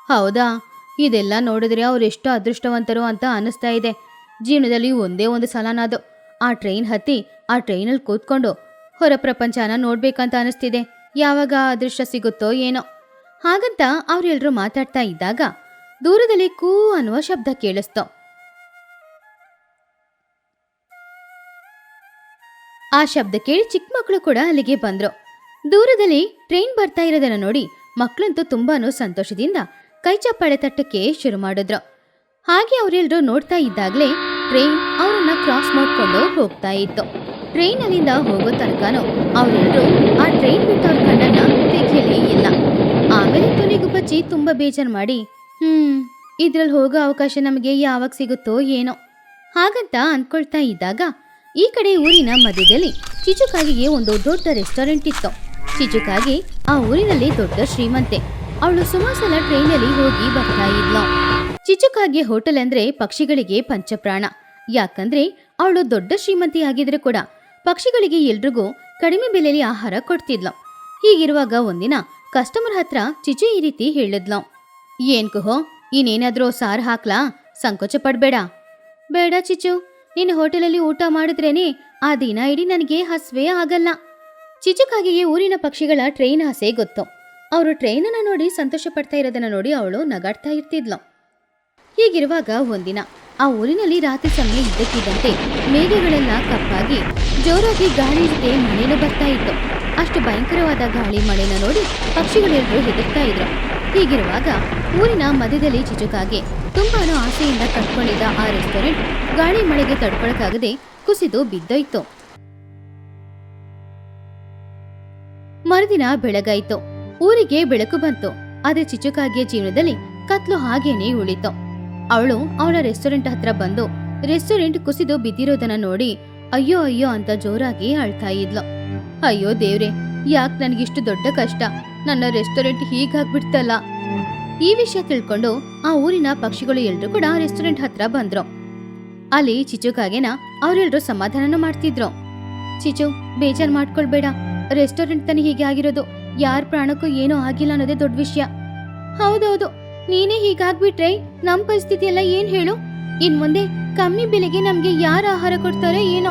ಹೌದಾ? ಇದೆಲ್ಲ ನೋಡಿದ್ರೆ ಅವರೆಷ್ಟು ಅದೃಷ್ಟವಂತರು ಅಂತ ಅನಿಸ್ತಾ ಇದೆ. ಜೀವನದಲ್ಲಿ ಒಂದೇ ಒಂದು ಸಲನಾದು. ಆ ಟ್ರೈನ್ ಹತ್ತಿ ಆ ಟ್ರೈನಲ್ಲಿ ಕೂತ್ಕೊಂಡು ಹೊರ ಪ್ರಪಂಚನ ನೋಡ್ಬೇಕಂತ ಅನಿಸ್ತಿದೆ. ಯಾವಾಗ ಅದೃಷ್ಟ ಸಿಗುತ್ತೋ ಏನೋ. ಹಾಗಂತ ಅವರೆಲ್ಲರೂ ಮಾತಾಡ್ತಾ ಇದ್ದಾಗ ದೂರದಲ್ಲಿ ಕೂ ಅನ್ನುವ ಶಬ್ದ ಕೇಳಿಸ್ತೋ. ಆ ಶಬ್ದ ಕೇಳಿ ಚಿಕ್ಕ ಮಕ್ಕಳು ಕೂಡ ಅಲ್ಲಿಗೆ ಬಂದ್ರು. ದೂರದಲ್ಲಿ ಟ್ರೈನ್ ಬರ್ತಾ ಇರೋದನ್ನ ನೋಡಿ ಮಕ್ಕಳಂತೂ ತುಂಬಾನು ಸಂತೋಷದಿಂದ ಕೈ ಚಪ್ಪಾಳೆ ತಟ್ಟಕ್ಕೆ ಶುರು ಮಾಡಿದ್ರು. ಹಾಗೆ ಅವರೆಲ್ಲರೂ ನೋಡ್ತಾ ಇದ್ದಾಗಲೇ ಟ್ರೈನ್ ಅವರನ್ನ ಕ್ರಾಸ್ ಮಾಡಿಕೊಂಡು ಹೋಗ್ತಾ ಇತ್ತು. ಟ್ರೈನ್ ಅಲ್ಲಿಂದ ಹೋಗೋ ತನಕನೂ ಅವರೆಲ್ಲರೂ ಆ ಟ್ರೈನ್ ಬಿಟ್ಟು ಅವ್ರ ಕಣ್ಣನ್ನ ತೆಗಿಯಲೇ ಇಲ್ಲ. ಆಮೇಲೆ ತುನಿಗು ಬಚ್ಚಿ ತುಂಬಾ ಬೇಜಾರು ಮಾಡಿ, ಹ್ಮ್, ಇದ್ರಲ್ಲಿ ಹೋಗೋ ಅವಕಾಶ ನಮಗೆ ಯಾವಾಗ ಸಿಗುತ್ತೋ ಏನೋ. ಹಾಗಂತ ಅನ್ಕೊಳ್ತಾ ಇದ್ದಾಗ ಈ ಕಡೆ ಊರಿನ ಮಧ್ಯದಲ್ಲಿ ಚಿಚುಕಾಗಿಗೆ ಒಂದು ದೊಡ್ಡ ರೆಸ್ಟೋರೆಂಟ್ ಇತ್ತು. ಚಿಚುಕಾಗಿ ಆ ಊರಿನಲ್ಲಿ ದೊಡ್ಡ ಶ್ರೀಮಂತೆ. ಅವಳು ಸುಮಾರು ಸಲ ಟ್ರೈನಲ್ಲಿ ಹೋಗಿ ಬರ್ತಾ ಇದ್ಲು. ಚಿಚುಕಾಗಿ ಹೋಟೆಲ್ ಅಂದ್ರೆ ಪಕ್ಷಿಗಳಿಗೆ ಪಂಚಪ್ರಾಣ. ಯಾಕಂದ್ರೆ ಅವಳು ದೊಡ್ಡ ಶ್ರೀಮಂತಿ ಆಗಿದ್ರೆ ಕೂಡ ಪಕ್ಷಿಗಳಿಗೆ ಎಲ್ರಿಗೂ ಕಡಿಮೆ ಬೆಲೆಯಲ್ಲಿ ಆಹಾರ ಕೊಡ್ತಿದ್ಲು. ಹೀಗಿರುವಾಗ ಒಂದಿನ ಕಸ್ಟಮರ್ ಹತ್ರ ಚಿಚು ಈ ರೀತಿ ಹೇಳಿದ್ಲು. ಏನ್ ಕುಹೋ, ಇನ್ನೇನಾದ್ರೂ ಸಾರು ಹಾಕ್ಲಾ? ಸಂಕೋಚ ಪಡ್ಬೇಡ. ಬೇಡ ಚಿಚು, ನಿನ್ನ ಹೋಟೆಲಲ್ಲಿ ಊಟ ಮಾಡಿದ್ರೇನೆ ಆ ದಿನ ಇಡೀ ನನಗೆ ಹಸ್ವೇ ಆಗಲ್ಲ. ಚಿಚುಕಾಗಿಯೇ ಊರಿನ ಪಕ್ಷಿಗಳ ಟ್ರೈನ್ ಆಸೆ ಗೊತ್ತು. ಅವರು ಟ್ರೈನನ್ನ ನೋಡಿ ಸಂತೋಷ ಪಡ್ತಾ ಇರೋದನ್ನ ನೋಡಿ ಅವಳು ನಗಾಡ್ತಾ ಇರ್ತಿದ್ಲು. ಹೀಗಿರುವಾಗ ಒಂದಿನ ಆ ಊರಿನಲ್ಲಿ ರಾತ್ರಿ ಸಮಯ ಇದ್ದಕ್ಕಿದ್ದಂತೆ ಮೇಘಗಳೆಲ್ಲ ಕಪ್ಪಾಗಿ ಜೋರಾಗಿ ಗಾಳಿ ಜೊತೆ ಮಳೆನೂ ಬರ್ತಾ ಇತ್ತು. ಅಷ್ಟು ಭಯಂಕರವಾದ ಗಾಳಿ ಮಳೆನ ನೋಡಿ ಪಕ್ಷಿಗಳೆಲ್ಲರೂ ಹೆದರ್ತಾ ಇದ್ರು. ಹೀಗಿರುವಾಗ ಊರಿನ ಮಧ್ಯದಲ್ಲಿ ಚಿಚುಕಾಗಿ ತುಂಬಾನು ಆಸೆಯಿಂದ ಕಟ್ಕೊಂಡಿದ್ದ ಆ ರೆಸ್ಟೋರೆಂಟ್ ಗಾಳಿ ಮಳೆಗೆ ತಡ್ಕೊಳಕ್ಕಾಗದೆ ಕುಸಿದು ಬಿದ್ದೋಯ್ತು. ಮರುದಿನ ಬೆಳಗಾಯ್ತು. ಊರಿಗೆ ಬೆಳಕು ಬಂತು. ಆದ್ರೆ ಚಿಚುಕಾಗಿಯ ಜೀವನದಲ್ಲಿ ಕತ್ಲು ಹಾಗೇನೆ ಉಳಿತು. ಅವಳು ಅವಳ ರೆಸ್ಟೋರೆಂಟ್ ಹತ್ರ ಬಂದು ರೆಸ್ಟೋರೆಂಟ್ ಕುಸಿದು ಬಿದ್ದಿರೋದನ್ನ ನೋಡಿ ಅಯ್ಯೋ ಅಯ್ಯೋ ಅಂತ ಜೋರಾಗಿ ಅಳ್ತಾ ಇದ್ಲು. ಅಯ್ಯೋ ದೇವ್ರೆ, ಯಾಕ್ ನನ್ಗಿಷ್ಟು ದೊಡ್ಡ ಕಷ್ಟ? ನನ್ನ ರೆಸ್ಟೋರೆಂಟ್ ಹೀಗಾಗ್ಬಿಡ್ತಲ್ಲ ಈ ವಿಷಯ ತಿಳ್ಕೊಂಡು ಆ ಊರಿನ ಪಕ್ಷಿಗಳು ಎಲ್ರು ಕೂಡ ರೆಸ್ಟೋರೆಂಟ್ ಹತ್ರ ಬಂದ್ರು. ಅಲ್ಲಿ ಚಿಚುಕಾಗೆನ ಅವರೆಲ್ಲರೂ ಸಮಾಧಾನನ ಮಾಡ್ತಿದ್ರು. ಚಿಚು, ಬೇಜಾರ್ ಮಾಡ್ಕೊಳ್ಬೇಡ. ರೆಸ್ಟೋರೆಂಟ್ ತಾನೇ ಹೀಗೆ ಆಗಿರೋದು. ಯಾರ ಪ್ರಾಣಕ್ಕೂ ಏನೂ ಆಗಿಲ್ಲ ಅನ್ನೋದೇ ದೊಡ್ಡ ವಿಷಯ. ಹೌದೌದು. ನೀನೇ ಹೀಗಾಗ್ಬಿಟ್ರೆ ನಮ್ ಪರಿಸ್ಥಿತಿ ಎಲ್ಲ ಏನ್ ಹೇಳು? ಇನ್ ಮುಂದೆ ಕಮ್ಮಿ ಬೆಲೆಗೆ ನಮ್ಗೆ ಯಾರ ಆಹಾರ ಕೊಡ್ತಾರೋ ಏನೋ.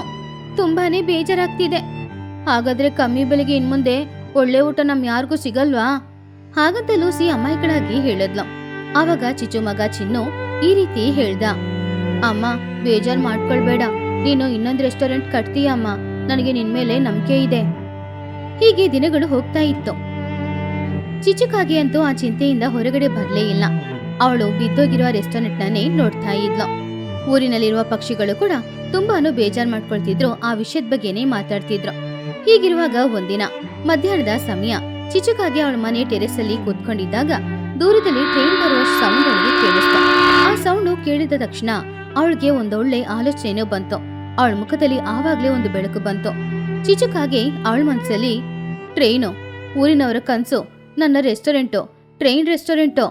ತುಂಬಾನೇ ಬೇಜಾರಾಗ್ತಿದೆ. ಹಾಗಾದ್ರೆ ಕಮ್ಮಿ ಬೆಲೆಗೆ ಇನ್ ಮುಂದೆ ಒಳ್ಳೆ ಊಟ ನಮ್ ಯಾರಿಗೂ ಸಿಗಲ್ವಾ? ಹಾಗಂತ ಲೂಸಿ ಅಮಾಯಕಳಾಗಿ ಹೇಳಿದ್ಲು. ಅವಾಗ ಚಿಚು ಮಗ ಚಿನ್ನು ಈ ರೀತಿ ಹೇಳ್ದ. ಅಮ್ಮ, ಬೇಜಾರ್ ಮಾಡ್ಕೊಳ್ಬೇಡ. ನೀನು ಇನ್ನೊಂದ್ ರೆಸ್ಟೋರೆಂಟ್ ಕಟ್ತೀಯ ಅಮ್ಮ ನನಗೆ ನಿನ್ಮೇಲೆ ನಂಬಿಕೆ ಇದೆ. ಹೀಗೆ ದಿನಗಳು ಹೋಗ್ತಾ ಇತ್ತು. ಚಿಚುಕಾಗೆ ಅಂತೂ ಆ ಚಿಂತೆಯಿಂದ ಹೊರಗಡೆ ಬರಲೇ ಇಲ್ಲ. ಅವಳು ಬಿದ್ದೋಗಿರುವ ರೆಸ್ಟೋರೆಂಟ್ನನ್ನೇ ನೋಡ್ತಾ ಇದ್ಲು. ಊರಿನಲ್ಲಿರುವ ಪಕ್ಷಿಗಳು ಕೂಡ ತುಂಬಾನು ಬೇಜಾರ್ ಮಾಡ್ಕೊಳ್ತಿದ್ರು ಆ ವಿಷಯದ ಬಗ್ಗೆನೇ ಮಾತಾಡ್ತಿದ್ರು. ಹೀಗಿರುವಾಗ ಒಂದಿನ, ಮಧ್ಯಾಹ್ನದ ಸಮಯ, ಚಿಚುಕಾಗೆ ಅವಳ ಮನೆ ಟೆರೆಸ್ ಅಲ್ಲಿ ಕೂತ್ಕೊಂಡಿದ್ದಾಗ ದೂರದಲ್ಲಿ ಟ್ರೈನ್ ಬರುವ ಸೌಂಡ್ ಅವಳಿಗೆ ಕೇಳಿಸ್ತ. ಆ ಸೌಂಡು ಕೇಳಿದ ತಕ್ಷಣ ಅವಳಿಗೆ ಒಂದೊಳ್ಳೆ ಆಲೋಚನೆ ಬಂತು. ಅವಳ ಮುಖದಲ್ಲಿ ಆವಾಗ್ಲೇ ಒಂದು ಬೆಳಕು ಬಂತು. ಚಿಚುಕಾಗೆ ಅವಳ ಮನಸ್ಸಲ್ಲಿ ಟ್ರೈನು, ಊರಿನವರ ಕನ್ಸು ನನ್ನ ರೆಸ್ಟೋರೆಂಟು, ಟ್ರೈನ್ ರೆಸ್ಟೋರೆಂಟು.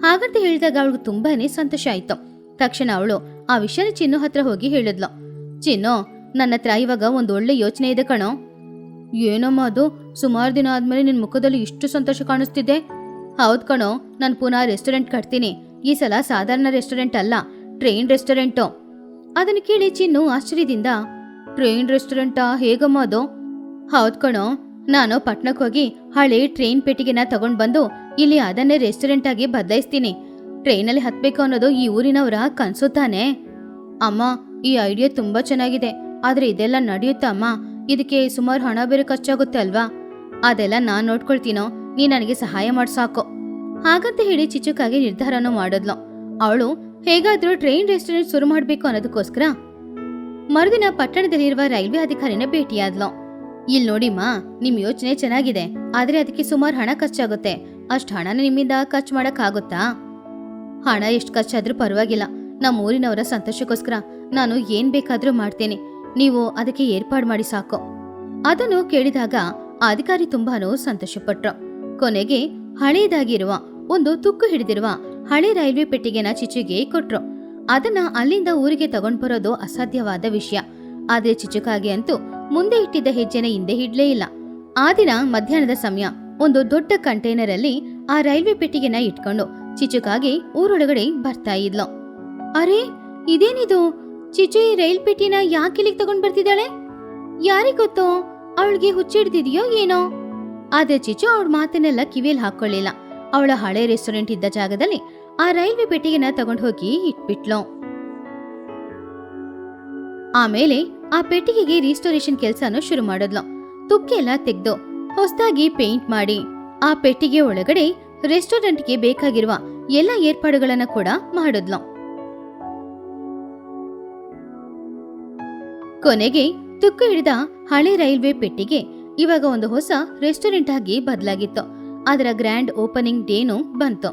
ಹಾಗಂತ ಹೇಳಿದಾಗ ಅವಳಿಗೆ ತುಂಬಾನೇ ಸಂತೋಷ ಆಯಿತು. ತಕ್ಷಣ ಅವಳು ಆ ವಿಷಯನ ಚಿನ್ನು ಹತ್ರ ಹೋಗಿ ಹೇಳಿದ್ಲು. ಚಿನ್ನು, ನನ್ನ ಹತ್ರ ಇವಾಗ ಒಂದು ಒಳ್ಳೆ ಯೋಚನೆ ಇದೆ ಕಣೋ. ಏನಮ್ಮ ಅದು? ಸುಮಾರು ದಿನ ಆದ್ಮೇಲೆ ನಿನ್ನ ಮುಖದಲ್ಲಿ ಇಷ್ಟು ಸಂತೋಷ ಕಾಣಿಸ್ತಿದೆ? ಹೌದ್ ಕಣೋ, ನಾನು ಪುನಃ ರೆಸ್ಟೋರೆಂಟ್ ಕಟ್ತೀನಿ. ಈ ಸಲ ಸಾಧಾರಣ ರೆಸ್ಟೋರೆಂಟ್ ಅಲ್ಲ, ಟ್ರೈನ್ ರೆಸ್ಟೋರೆಂಟು. ಅದನ್ನು ಕೇಳಿ ಚಿನ್ನು ಆಶ್ಚರ್ಯದಿಂದ, ಟ್ರೈನ್ ರೆಸ್ಟೋರೆಂಟಾ? ಹೇಗಮ್ಮ ಅದು? ಹೌದ್ ಕಣೋ ನಾನು ಪಟ್ನಕ್ಕೆ ಹೋಗಿ ಹಳೆ ಟ್ರೈನ್ ಪೆಟ್ಟಿಗೆನ ತಗೊಂಡ್ ಬಂದು ಇಲ್ಲಿ ಅದನ್ನೇ ರೆಸ್ಟೋರೆಂಟ್ ಆಗಿ ಬದಲಾಯಿಸ್ತೀನಿ. ಟ್ರೈನಲ್ಲಿ ಹತ್ಬೇಕು ಅನ್ನೋದು ಈ ಊರಿನವರ ಕನ್ಸು ತಾನೆ? ಅಮ್ಮ, ಈ ಐಡಿಯಾ ತುಂಬಾ ಚೆನ್ನಾಗಿದೆ. ಆದ್ರೆ ಇದೆಲ್ಲ ನಡೆಯುತ್ತಾ ಅಮ್ಮ? ಇದಕ್ಕೆ ಸುಮಾರು ಹಣ ಬೇರೆ ಖರ್ಚಾಗುತ್ತೆ ಅಲ್ವಾ? ಅದೆಲ್ಲ ನಾನು ನೋಡ್ಕೊಳ್ತೀನೋ? ನೀ ನನಗೆ ಸಹಾಯ ಮಾಡ್ ಸಾಕು. ಹಾಗಂತ ಹೇಳಿ ಚಿಚುಕಾಗಿ ನಿರ್ಧಾರನೂ ಮಾಡಿದ್ಲು. ಅವಳು, ಹೇಗಾದ್ರೂ ಟ್ರೈನ್ ರೆಸ್ಟೋರೆಂಟ್ ಶುರು ಮಾಡ್ಬೇಕು ಅನ್ನೋದಕ್ಕೋಸ್ಕರ ಮರುದಿನ ಪಟ್ಟಣದಲ್ಲಿರುವ ರೈಲ್ವೆ ಅಧಿಕಾರಿನ ಭೇಟಿಯಾದ್ಲು. ಇಲ್ಲಿ ನೋಡಿಮ್ಮ ನಿಮ್ ಯೋಚನೆ ಚೆನ್ನಾಗಿದೆ, ಆದ್ರೆ ಅದಕ್ಕೆ ಸುಮಾರು ಹಣ ಖರ್ಚಾಗುತ್ತೆ. ಅಷ್ಟು ಹಣನ ನಿಮ್ಮಿಂದ ಖರ್ಚು ಮಾಡಕ್ಕಾಗುತ್ತಾ? ಹಣ ಎಷ್ಟು ಖರ್ಚಾದ್ರೂ ಪರವಾಗಿಲ್ಲ. ನಮ್ಮ ಊರಿನವರ ಸಂತೋಷಕ್ಕೋಸ್ಕರ ನಾನು ಏನ್ ಬೇಕಾದ್ರೂ ಮಾಡ್ತೇನೆ. ನೀವು ಅದಕ್ಕೆ ಏರ್ಪಾಡು ಮಾಡಿ ಸಾಕು. ಅದನ್ನು ಕೇಳಿದಾಗ ಅಧಿಕಾರಿ ತುಂಬಾನು ಸಂತೋಷಪಟ್ರು. ಕೊನೆಗೆ ಹಳೇದಾಗಿರುವ ಒಂದು ತುಕ್ಕು ಹಿಡಿದಿರುವ ಹಳೆ ರೈಲ್ವೆ ಪೆಟ್ಟಿಗೆನ ಚಿಚುಗೆ ಕೊಟ್ರು. ಅದನ್ನ ಅಲ್ಲಿಂದ ಊರಿಗೆ ತಗೊಂಡ್ ಬರೋದು ಅಸಾಧ್ಯವಾದ ವಿಷಯ. ಆದ್ರೆ ಚಿಚುಕಾಗೆ ಅಂತೂ ಮುಂದೆ ಇಟ್ಟಿದ್ದ ಹೆಜ್ಜೆನ ಹಿಂದೆ ಹಿಡ್ಲೇ ಇಲ್ಲ. ಆ ದಿನ ಮಧ್ಯಾಹ್ನದ ಸಮಯ. ಒಂದು ದೊಡ್ಡ ಕಂಟೈನರ್ ಅಲ್ಲಿ ಆ ರೈಲ್ವೆ ಪೆಟ್ಟಿಗೆನ ಇಟ್ಕೊಂಡು ಚಿಚುಕಾಗಿ ಊರೊಳಗಡೆ ಬರ್ತಾ ಇದ್ಲು. ಅರೆ, ಇದೇನಿದು? ಚಿಚು ಈ ರೈಲ್ ಪೆಟ್ಟಿನ ಯಾಕೆ ಇಲ್ಲಿಗೆ ತಗೊಂಡ್ ಬರ್ತಿದ್ದಾಳೆ? ಯಾರಿಗ್ ಗೊತ್ತೋ? ಅವಳಿಗೆ ಹುಚ್ಚಿಡ್ದಿದ್ಯೋ ಏನೋ? ಆದ್ರೆ ಚಿಚು ಅವಳ ಮಾತನ್ನೆಲ್ಲ ಕಿವಿಯಲ್ಲಿ ಹಾಕೊಳ್ಳಿಲ್ಲ ಅವಳ ಹಳೆ ರೆಸ್ಟೋರೆಂಟ್ ಇದ್ದ ಜಾಗದಲ್ಲಿ ಆ ರೈಲ್ವೆ ಪೆಟ್ಟಿಗೆನ ತಗೊಂಡು ಹೋಗಿ ಇಟ್ಬಿಟ್ಲು. ಆಮೇಲೆ ಆ ಪೆಟ್ಟಿಗೆಗೆ ರಿಸ್ಟೋರೇಷನ್ ಕೆಲಸನೂ ಶುರು ಮಾಡಿದ್ಲು. ತುಕ್ಕೆಲ್ಲ ತೆಗ್ದು ಹೊಸದಾಗಿ ಪೇಂಟ್ ಮಾಡಿ, ಆ ಪೆಟ್ಟಿಗೆ ಒಳಗಡೆ ರೆಸ್ಟೋರೆಂಟ್ಗೆ ಬೇಕಾಗಿರುವ ಎಲ್ಲ ಏರ್ಪಾಡುಗಳನ್ನ ಕೂಡ ಮಾಡಿದ್ಲು. ಕೊನೆಗೆ ತುಕ್ಕು ಹಿಡಿದ ಹಳೆ ರೈಲ್ವೆ ಪೆಟ್ಟಿಗೆ ಇವಾಗ ಒಂದು ಹೊಸ ರೆಸ್ಟೋರೆಂಟ್ ಆಗಿ ಬದಲಾಗಿತ್ತು. ಅದರ ಗ್ರ್ಯಾಂಡ್ ಓಪನಿಂಗ್ ಡೇನು ಬಂತು.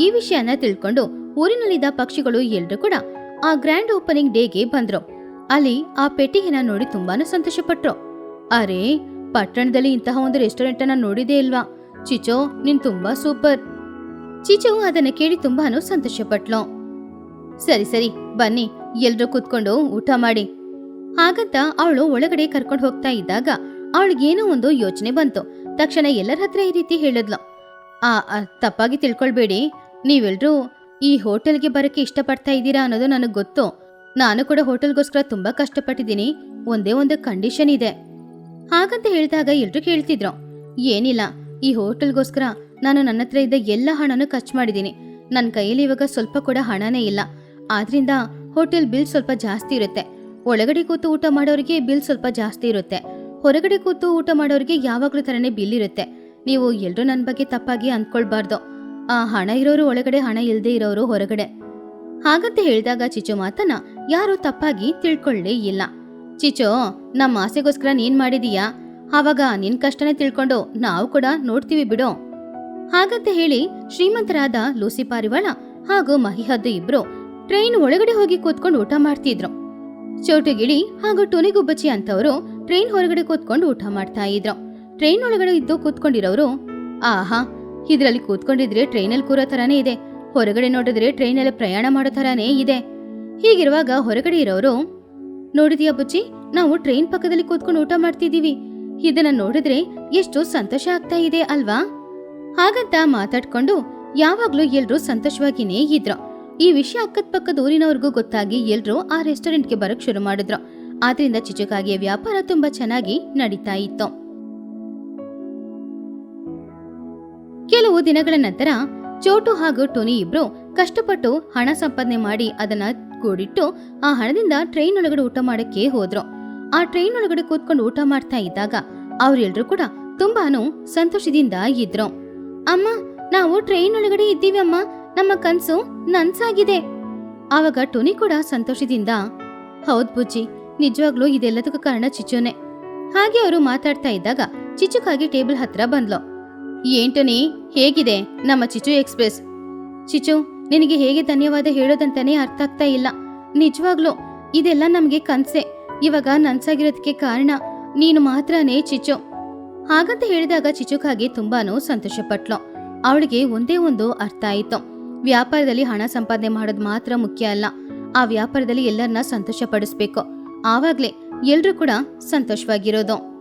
ಈ ವಿಷಯನ ತಿಳ್ಕೊಂಡು ಊರಿನಲ್ಲಿದ್ದ ಪಕ್ಷಿಗಳು ಎಲ್ರೂ ಕೂಡ ಆ ಗ್ರ್ಯಾಂಡ್ ಓಪನಿಂಗ್ ಡೇಗೆ ಬಂದ್ರು. ಅಲ್ಲಿ ಆ ಪೆಟ್ಟಿಗೆನ ನೋಡಿ ತುಂಬಾನು ಸಂತೋಷಪಟ್ರು. ಅರೆ, ಪಟ್ಟಣದಲ್ಲಿ ಇಂತಹ ಒಂದು ರೆಸ್ಟೋರೆಂಟ್ ಅನ್ನ ನೋಡಿದೇ ಇಲ್ವಾ? ಚಿಚೋ, ನೀನ್ ತುಂಬಾ ಸೂಪರ್. ಚಿಚೋ ಅದನ್ನ ಕೇಳಿ ತುಂಬಾನು ಸಂತೋಷಪಟ್ಲು. ಸರಿ ಸರಿ, ಬನ್ನಿ, ಎಲ್ರೂ ಕೂತ್ಕೊಂಡು ಊಟ ಮಾಡಿ. ಹಾಗಂತ ಅವಳು ಒಳಗಡೆ ಕರ್ಕೊಂಡು ಹೋಗ್ತಾ ಇದ್ದಾಗ ಅವಳಿಗೇನೋ ಒಂದು ಯೋಚನೆ ಬಂತು. ತಕ್ಷಣ ಎಲ್ಲರ ಹತ್ರ ಈ ರೀತಿ ಹೇಳಿದ್ಲು. ಆ, ತಪ್ಪಾಗಿ ತಿಳ್ಕೊಳ್ಬೇಡಿ. ನೀವೆಲ್ರೂ ಈ ಹೋಟೆಲ್ಗೆ ಬರಕ್ಕೆ ಇಷ್ಟಪಡ್ತಾ ಇದ್ದೀರಾ ಅನ್ನೋದು ನನಗೆ ಗೊತ್ತು. ನಾನು ಕೂಡ ಹೋಟೆಲ್ಗೋಸ್ಕರ ತುಂಬಾ ಕಷ್ಟಪಟ್ಟಿದ್ದೀನಿ. ಒಂದೇ ಒಂದು ಕಂಡೀಷನ್ ಇದೆ. ಹಾಗಂತ ಹೇಳಿದಾಗ ಎಲ್ರು ಕೇಳ್ತಿದ್ರು. ಏನಿಲ್ಲ, ಈ ಹೋಟೆಲ್ಗೋಸ್ಕರ ನಾನು ನನ್ನ ಹತ್ರ ಇದ್ದ ಎಲ್ಲ ಹಣನೂ ಖರ್ಚು ಮಾಡಿದ್ದೀನಿ. ನನ್ನ ಕೈಯಲ್ಲಿ ಇವಾಗ ಸ್ವಲ್ಪ ಕೂಡ ಹಣನೇ ಇಲ್ಲ. ಆದ್ರಿಂದ ಹೋಟೆಲ್ ಬಿಲ್ ಸ್ವಲ್ಪ ಜಾಸ್ತಿ ಇರುತ್ತೆ. ಒಳಗಡೆ ಕೂತು ಊಟ ಮಾಡೋರಿಗೆ ಬಿಲ್ ಸ್ವಲ್ಪ ಜಾಸ್ತಿ ಇರುತ್ತೆ. ಹೊರಗಡೆ ಕೂತು ಊಟ ಮಾಡೋರಿಗೆ ಯಾವಾಗಲೂ ಥರನೇ ಬಿಲ್ ಇರುತ್ತೆ. ನೀವು ಎಲ್ಲರೂ ನನ್ನ ಬಗ್ಗೆ ತಪ್ಪಾಗಿ ಅಂದ್ಕೊಳ್ಬಾರ್ದು. ಆ ಹಣ ಇರೋರು ಒಳಗಡೆ, ಹಣ ಇಲ್ಲದೆ ಇರೋರು ಹೊರಗಡೆ. ಹಾಗಂತ ಹೇಳಿದಾಗ ಚಿಚು ಮಾತನ್ನ ಯಾರು ತಪ್ಪಾಗಿ ತಿಳ್ಕೊಳ್ಳೇ ಇಲ್ಲ. ಚಿಚೋ ನಮ್ಮ ಆಸೆಗೋಸ್ಕರ ನೀನ್ ಮಾಡಿದೀಯಾ? ಅವಾಗ ನಿನ್ ಕಷ್ಟನೇ ತಿಳ್ಕೊಂಡು ನಾವು ಕೂಡ ನೋಡ್ತೀವಿ ಬಿಡೋ. ಹಾಗಂತ ಹೇಳಿ ಶ್ರೀಮಂತರಾದ ಲೂಸಿ ಪಾರಿವಾಳ ಹಾಗೂ ಮಹಿಹದ್ದು ಇಬ್ರು ಟ್ರೈನ್ ಒಳಗಡೆ ಹೋಗಿ ಕೂತ್ಕೊಂಡು ಊಟ ಮಾಡ್ತಿದ್ರು. ಚೋಟುಗಿಳಿ ಹಾಗೂ ಟುನಿಗುಬ್ಬಚ್ಚಿ ಅಂತವರು ಟ್ರೈನ್ ಹೊರಗಡೆ ಕೂತ್ಕೊಂಡು ಊಟ ಮಾಡ್ತಾ ಇದ್ರು. ಟ್ರೈನ್ ಒಳಗಡೆ ಇದ್ದು ಕೂತ್ಕೊಂಡಿರೋರು, ಆಹಾ, ಇದ್ರಲ್ಲಿ ಕೂತ್ಕೊಂಡಿದ್ರೆ ಟ್ರೈನಲ್ಲಿ ಕೂರೋ ತರಾನೇ ಇದೆ. ಹೊರಗಡೆ ನೋಡಿದ್ರೆ ಟ್ರೈನಲ್ಲಿ ಪ್ರಯಾಣ ಮಾಡೋ ತರಾನೇ ಇದೆ. ಹೀಗಿರುವಾಗ ಹೊರಗಡೆ ಇರೋರು, ನೋಡಿದ್ಯಾ ಬುಚ್ಚಿ, ನಾವು ಟ್ರೈನ್ ಪಕ್ಕದಲ್ಲಿ ಕೂತ್ಕೊಂಡು ಊಟ ಮಾಡ್ತಿದ್ದೀವಿ. ಇದನ್ನ ನೋಡಿದ್ರೆ ಎಷ್ಟು ಸಂತೋಷ ಆಗ್ತಾ ಇದೆ ಅಲ್ವಾ? ಹಾಗಂತ ಮಾತಾಡ್ಕೊಂಡು ಯಾವಾಗ್ಲೂ ಎಲ್ರೂ ಸಂತೋಷವಾಗಿನೇ ಇದ್ರು. ಈ ವಿಷಯ ಅಕ್ಕದ ಪಕ್ಕದ ಊರಿನವ್ರಿಗೂ ಗೊತ್ತಾಗಿ ಎಲ್ರೂ ಆ ರೆಸ್ಟೋರೆಂಟ್ಗೆ ಬರಕ್ ಶುರು ಮಾಡಿದ್ರು. ಆದ್ರಿಂದ ಚಿಚುಕಾಗಿಯ ವ್ಯಾಪಾರ ತುಂಬಾ ಚೆನ್ನಾಗಿ ನಡೀತಾ ಇತ್ತು. ಕೆಲವು ದಿನಗಳ ನಂತರ ಚೋಟು ಹಾಗೂ ಟೋನಿ ಇಬ್ರು ಕಷ್ಟಪಟ್ಟು ಹಣ ಸಂಪಾದನೆ ಮಾಡಿ ಅದನ್ನ ಕೂಡಿಟ್ಟು ಆ ಹಣದಿಂದ ಟ್ರೈನ್ ಒಳಗಡೆ ಊಟ ಮಾಡಕ್ಕೆ ಹೋದ್ರು. ಆ ಟ್ರೈನ್ ಒಳಗಡೆ ಕೂತ್ಕೊಂಡು ಊಟ ಮಾಡ್ತಾ ಇದ್ದಾಗ ಅವ್ರೆಲ್ರೂ ಕೂಡ ತುಂಬಾನು ಸಂತೋಷದಿಂದ ಇದ್ರು. ಅಮ್ಮ, ನಾವು ಟ್ರೈನ್ ಒಳಗಡೆ ಇದ್ದೀವಿ ಅಮ್ಮ. ನಮ್ಮ ಕನ್ಸು ನನ್ಸಾಗಿದೆ. ಆವಾಗ ಟೋನಿ ಕೂಡ ಸಂತೋಷದಿಂದ, ಹೌದ್ ಬುಜ್ಜಿ ನಿಜವಾಗ್ಲೂ ಇದೆಲ್ಲದಕ್ಕೂ ಕಾರಣ ಚಿಚುನೆ ಹಾಗೆ ಅವರು ಮಾತಾಡ್ತಾ ಇದ್ದಾಗ ಚಿಚುಕಾಗಿ ಟೇಬಲ್ ಹತ್ರ ಬಂದ್ಲು. ಏನ್ ಹೇಗಿದೆ ನಮ್ಮ ಚಿಚು ಎಕ್ಸ್ಪ್ರೆಸ್? ಚಿಚು, ನಿನಗೆ ಹೇಗೆ ಧನ್ಯವಾದ ಹೇಳೋದಂತಾನೆ ಅರ್ಥ ಆಗ್ತಾ ಇಲ್ಲ. ನಿಜವಾಗ್ಲೂ, ಇದೆಲ್ಲ ನಮ್ಗೆ ಕನ್ಸೆ. ಇವಾಗ ನನ್ಸಾಗಿರೋದಕ್ಕೆ ಕಾರಣ ನೀನು ಮಾತ್ರನೇ ಚಿಚು. ಹಾಗಂತ ಹೇಳಿದಾಗ ಚಿಚುಕಾಗಿ ತುಂಬಾನು ಸಂತೋಷಪಟ್ಲು. ಅವಳಿಗೆ ಒಂದೇ ಒಂದು ಅರ್ಥ ಆಯಿತು. ವ್ಯಾಪಾರದಲ್ಲಿ ಹಣ ಸಂಪಾದನೆ ಮಾಡೋದು ಮಾತ್ರ ಮುಖ್ಯ ಅಲ್ಲ. ಆ ವ್ಯಾಪಾರದಲ್ಲಿ ಎಲ್ಲರನ್ನ ಸಂತೋಷ ಪಡಿಸ್ಬೇಕು ಆವಾಗ್ಲೇ ಎಲ್ರೂ ಕೂಡ ಸಂತೋಷವಾಗಿರೋದು.